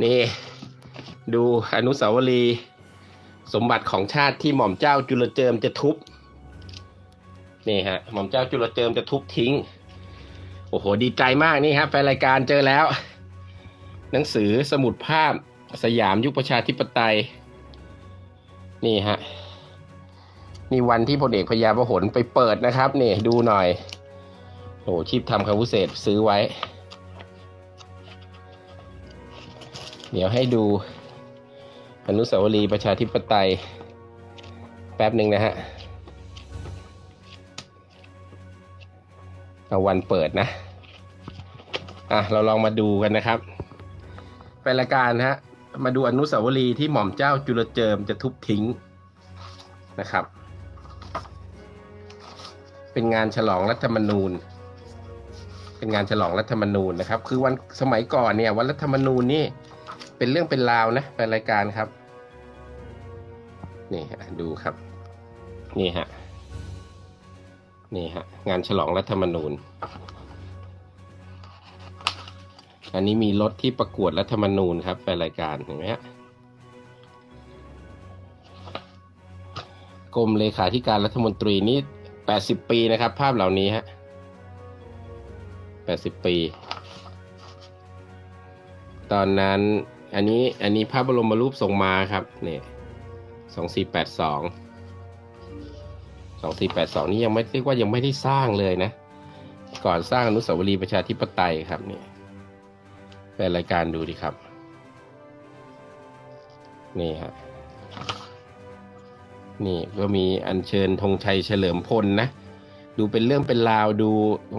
นี่ ดูอนุสาวรีย์สมบัติของชาติที่หม่อมเจ้าจุลเจิมจะทุบนี่ฮะหม่อมเจ้าจุลเจิมจะทุบทิ้ง โอ้โห ดีใจมากนี่ครับแฟนรายการเจอแล้ว หนังสือสมุดภาพสยามยุคประชาธิปไตย นี่ฮะนี่วันที่พลเอกพญาประหลไปเปิดนะครับนี่ดูหน่อยโอ้ชีพทำคำวุเศษซื้อไว้ เดี๋ยวให้ดูอนุสาวรีย์ประชาธิปไตย แป๊บหนึ่งนะฮะเอาวันเปิดนะ อะ เราลองมาดูกันนะครับไปรายการฮะ มาดูอนุสาวรีย์ที่หม่อมเจ้าจุลเจิมจะทุบทิ้งนะครับ เป็นงานฉลองรัฐธรรมนูญ เป็นงานฉลองรัฐธรรมนูญนะครับ คือวันสมัยก่อนเนี่ยวันรัฐธรรมนูญนี่ เป็นเรื่องเป็นราวนะเป็นรายการครับ นี่ฮะดูครับ นี่ฮะนี่ฮะงานฉลองรัฐธรรมนูญ อันนี้มีรถที่ประกวดรัฐธรรมนูญครับแฟนรายการเห็นไหมฮะกรมเลขาธิการรัฐมนตรีนี่แปดสิบปีนะครับ ภาพเหล่านี้ฮะแปดสิบปี ตอนนั้น อันนี้อันนี้พระบรมรูปทรงมาครับเนี่ยสองสี่แปดสองสองสี่แปดสองนี่ยังไม่เรียกว่ายังไม่ได้สร้างเลยนะ ก่อนสร้างอนุสาวรีย์ประชาธิปไตยครับเนี่ยแฟนรายการดูดิครับ นี่ฮะนี่ก็มีอัญเชิญธงชัยเฉลิมพลนะ ดูเป็นเรื่องเป็นราวดู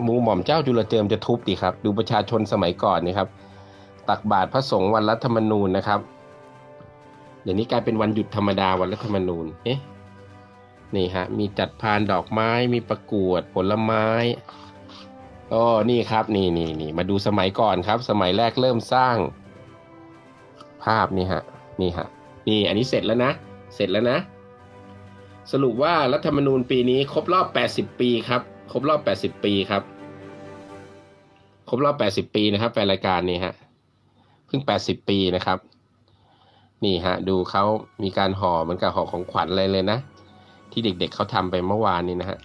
มูหม่อมเจ้าจุลเจิมจะทุบดิครับ ดูประชาชนสมัยก่อนนี่ครับ ตักบาตรพระสงฆ์วันรัฐธรรมนูญนะครับ เดี๋ยวนี้กลายเป็นวันหยุดธรรมดาวันรัฐธรรมนูญเอ๊ะนี่ฮะมีจัดพานดอกไม้มีประกวดผลไม้โอ๋อนี่ครับนี่นี่นี่มาดูสมัยก่อนครับ สมัยแรกเริ่มสร้าง ภาพนี่ฮะนี่ฮะนี่อันนี้เสร็จแล้วนะ เสร็จแล้วนะ สรุปว่ารัฐธรรมนูญปีนี้ครบรอบ 80 ปีครับ ครบรอบ 80 ปีครับ ครบรอบ 80 ปีนะครับแฟนรายการนี้ฮะ เพิ่ง80 ปีนะครับ นี่ฮะ ดูเขามีการห่อเหมือนกับห่อของขวัญอะไรเลยนะ ที่เด็กๆเเขาทำไปเมื่อวานนี้นะฮะ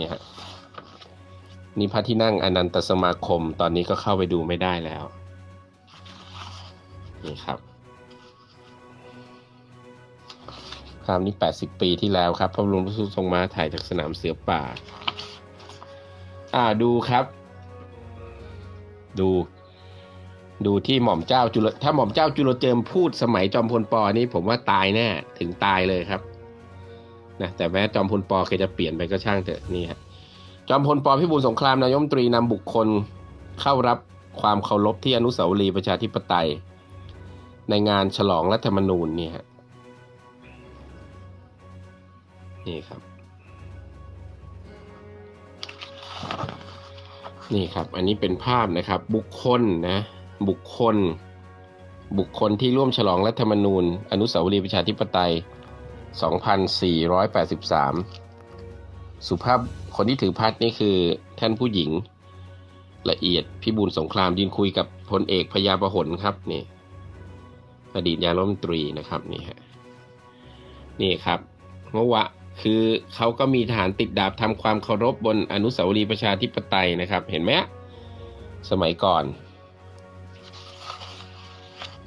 นี่ฮะ นี่พระที่นั่งอนันตสมาคม ตอนนี้ก็เข้าไปดูไม่ได้แล้ว นี่ครับภาพนี้ 80 ปีที่แล้วครับ พระบรมรูปทรงมาถ่ายจากสนามเสือป่า อ่าดูครับ ดู ดูที่หม่อมเจ้าจุลถ้าหม่อมเจ้าจุลเจิมพูดสมัยจอมพลปอนี่ผมว่าตายแน่ถึงตายเลยครับนะแต่แม้จอมพลปอเคยจะเปลี่ยนไปก็ช่างเถอะนี่ฮะจอมพลปอพิบูลสงครามนายมตรีนำบุคคลเข้ารับความเคารพที่อนุสาวรีย์ประชาธิปไตย ในงานฉลองรัฐธรรมนูญนี่ฮะนี่ครับ นี่ครับ อันนี้เป็นภาพนะครับ บุคคลนะ บุคคล บุคคลที่ร่วมฉลองรัฐธรรมนูญ อนุสาวรีย์ประชาธิปไตย 2483 สุภาพคนที่ถือพัดนี่คือท่านผู้หญิงละเอียดพิบูลสงครามยืนคุยกับพลเอกพญาประหลครับนี่อดีตนายรัฐมตรีนะครับนี่ฮะนี่ครับเมื่อวะคือเขาก็มีทหารติดดาบทำความเคารพบนอนุสาวรีย์ประชาธิปไตยนะครับ เห็นไหมสมัยก่อน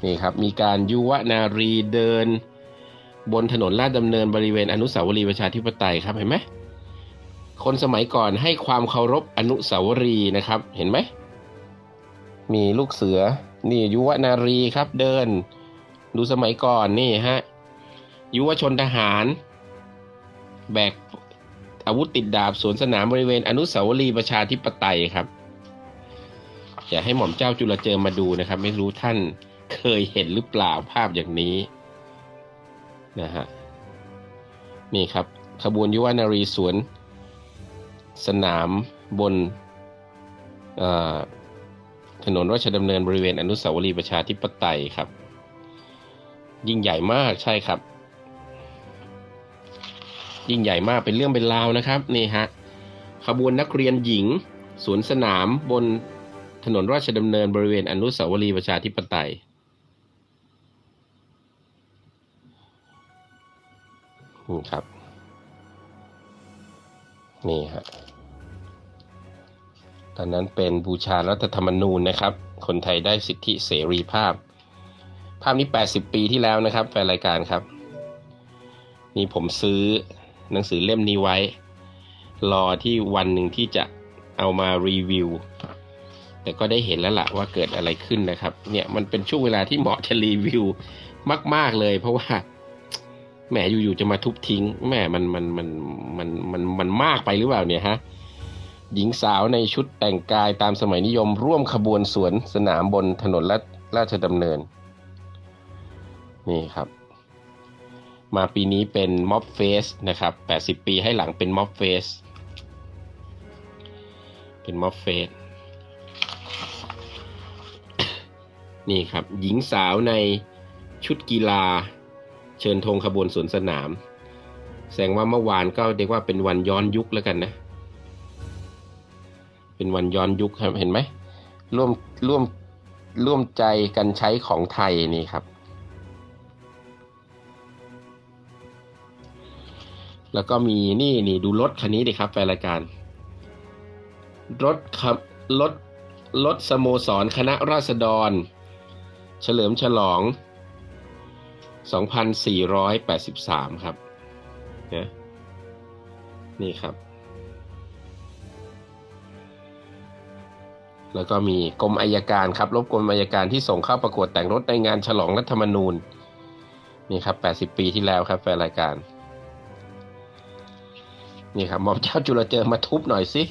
นี่ครับมีการยุวนารีเดิน บนถนนลาดดำเนินบริเวณอนุสาวรีย์ประชาธิปไตยครับเห็นไหมคนสมัยก่อนให้ความเคารพอนุสาวรีย์นะครับเห็นไหมมีลูกเสือนี่ยุวนารีครับเดิน ดูสมัยก่อนนี่ฮะยุวชนทหาร แบกอาวุธติดดาบสวนสนามบริเวณอนุสาวรีย์ประชาธิปไตยครับ อยากให้หม่อมเจ้าจุลเจิมมาดูนะครับ ไม่รู้ท่าน เคยเห็นหรือเปล่าภาพอย่างนี้นะฮะนี่ครับขบวนยุวนารีสวน สนามบนถนนราชดำเนินบริเวณอนุสาวรีย์ประชาธิปไตยครับ ยิ่งใหญ่มากใช่ครับ ยิ่งใหญ่มากเป็นเรื่องเป็นราวนะครับนี่ฮะขบวนนักเรียนหญิงสวนสนามบนถนนราชดำเนินบริเวณอนุสาวรีย์ประชาธิปไตย นี่ครับ นี่ฮะตอนนั้นเป็นบูชารัฐธรรมนูญนะครับ คนไทยได้สิทธิเสรีภาพ ภาพนี้ 80 ปีที่แล้วนะครับแฟนรายการครับ นี่ผมซื้อหนังสือเล่มนี้ไว้ รอที่วันหนึ่งที่จะเอามารีวิว แต่ก็ได้เห็นแล้วล่ะว่าเกิดอะไรขึ้นนะครับ เนี่ยมันเป็นช่วงเวลาที่เหมาะจะรีวิวมาก ๆเลย เพราะว่า แหมอยู่ๆจะมาทุบทิ้งแหมมันมันมันมันมันมันมากไปหรือเปล่าเนี่ยฮะหญิงสาวในชุดแต่งกายตามสมัยนิยม ร่วมขบวนสวนสนามบนถนนราราชดำเนิน นี่ครับ มาปีนี้เป็นม็อบเฟสนะครับ 80 ปีให้หลังเป็นม็อบเฟสเป็นม็อบเฟสนี่ครับ หญิงสาวในชุดกีฬา เชิญธงขบวนสวนสนาม แสดงว่าเมื่อวานก็เรียกว่าเป็นวันย้อนยุคแล้วกันนะ เป็นวันย้อนยุคครับเห็นไหมร่วมร่วมร่วมใจกันใช้ของไทยนี่ครับ แล้วก็มีนี่นี่ดูรถคันนี้ดิครับแฟนรายการ รถครับรถรถสโมสรคณะราษฎร เฉลิมฉลอง 2,483 ครับนะนี่ครับ แล้วก็มีกรมอายการครับ รบกรมอายการที่ส่งเข้าประกวดแต่งรถในงานฉลองรัฐธรรมนูญ นี่ครับ 80 ปีที่แล้วครับแฟนรายการ นี่ครับหมอมเจ้าจุลเจิมมาทุบหน่อยสิ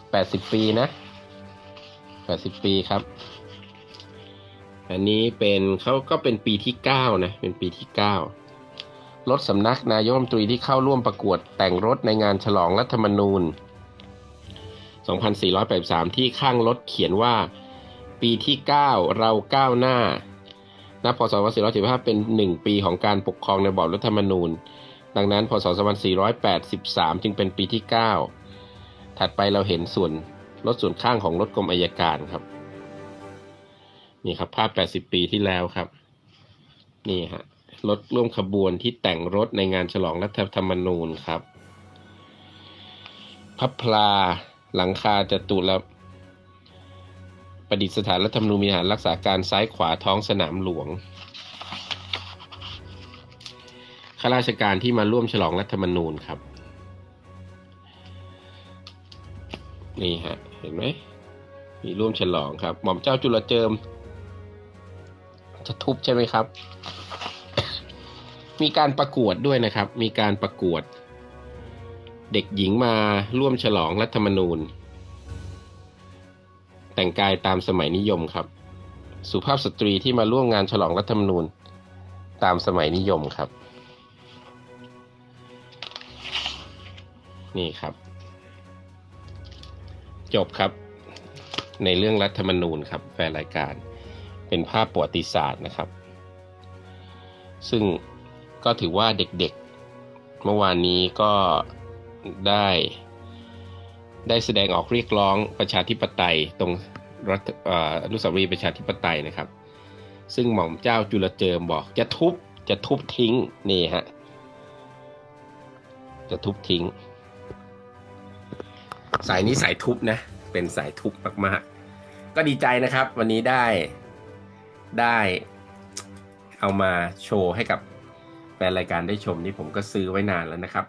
80 ปีนะ 80 ปีครับ อันนี้เป็นเขาก็เป็นปีที่ 9 นะ เป็นปีที่ 9 รถสำนักนายกรัฐมนตรีที่เข้าร่วมประกวดแต่งรถในงานฉลองรัฐธรรมนูญ 2483 ที่ข้างรถเขียนว่าปีที่ 9 เราก้าวหน้านับพศ2475 เป็น 1 ปีของการปกครองในระบอบรัฐธรรมนูญ ดังนั้น พศ2483 จึงเป็นปีที่ 9 ถัดไปเราเห็นส่วนรถส่วนข้างของรถกรมอายการครับ นี่ครับ ภาพ 80 ปีที่แล้วครับ นี่ฮะรถร่วมขบวนที่แต่งรถในงานฉลองรัฐธรรมนูญครับ พับพลาหลังคาจตุรประดิษฐานรัฐธรรมนูญมีทหารรักษาการซ้ายขวาท้องสนามหลวงข้าราชการที่มาร่วมฉลองรัฐธรรมนูญครับ นี่ฮะ เห็นไหมมีร่วมฉลองครับ หม่อมเจ้าจุลเจิม จะทุบใช่ไหมครับ มีการประกวดด้วยนะครับ มีการประกวด เด็กหญิงมาร่วมฉลองรัฐธรรมนูญ แต่งกายตามสมัยนิยมครับ สุภาพสตรีที่มาร่วมงานฉลองรัฐธรรมนูญ ตามสมัยนิยมครับ นี่ครับ จบครับในเรื่องรัฐธรรมนูญครับแฟนรายการ เป็นภาพประวัติศาสตร์นะครับ ซึ่งก็ถือว่าเด็กๆ เมื่อวานนี้ก็ได้ได้แสดงออกเรียกร้องประชาธิปไตยตรงรัฐอ่ออนุสาวรีย์ประชาธิปไตยนะครับ ซึ่งหม่อมเจ้าจุลเจิมบอกจะทุบจะทุบทิ้งนี่ฮะจะทุบทิ้ง สายนี้สายทุบนะ เป็นสายทุบมากๆ ก็ดีใจนะครับ วันนี้ได้ ได้เอามาโชว์ให้กับแฟนรายการได้ชมนี่ผมก็ซื้อไว้นานแล้วนะครับ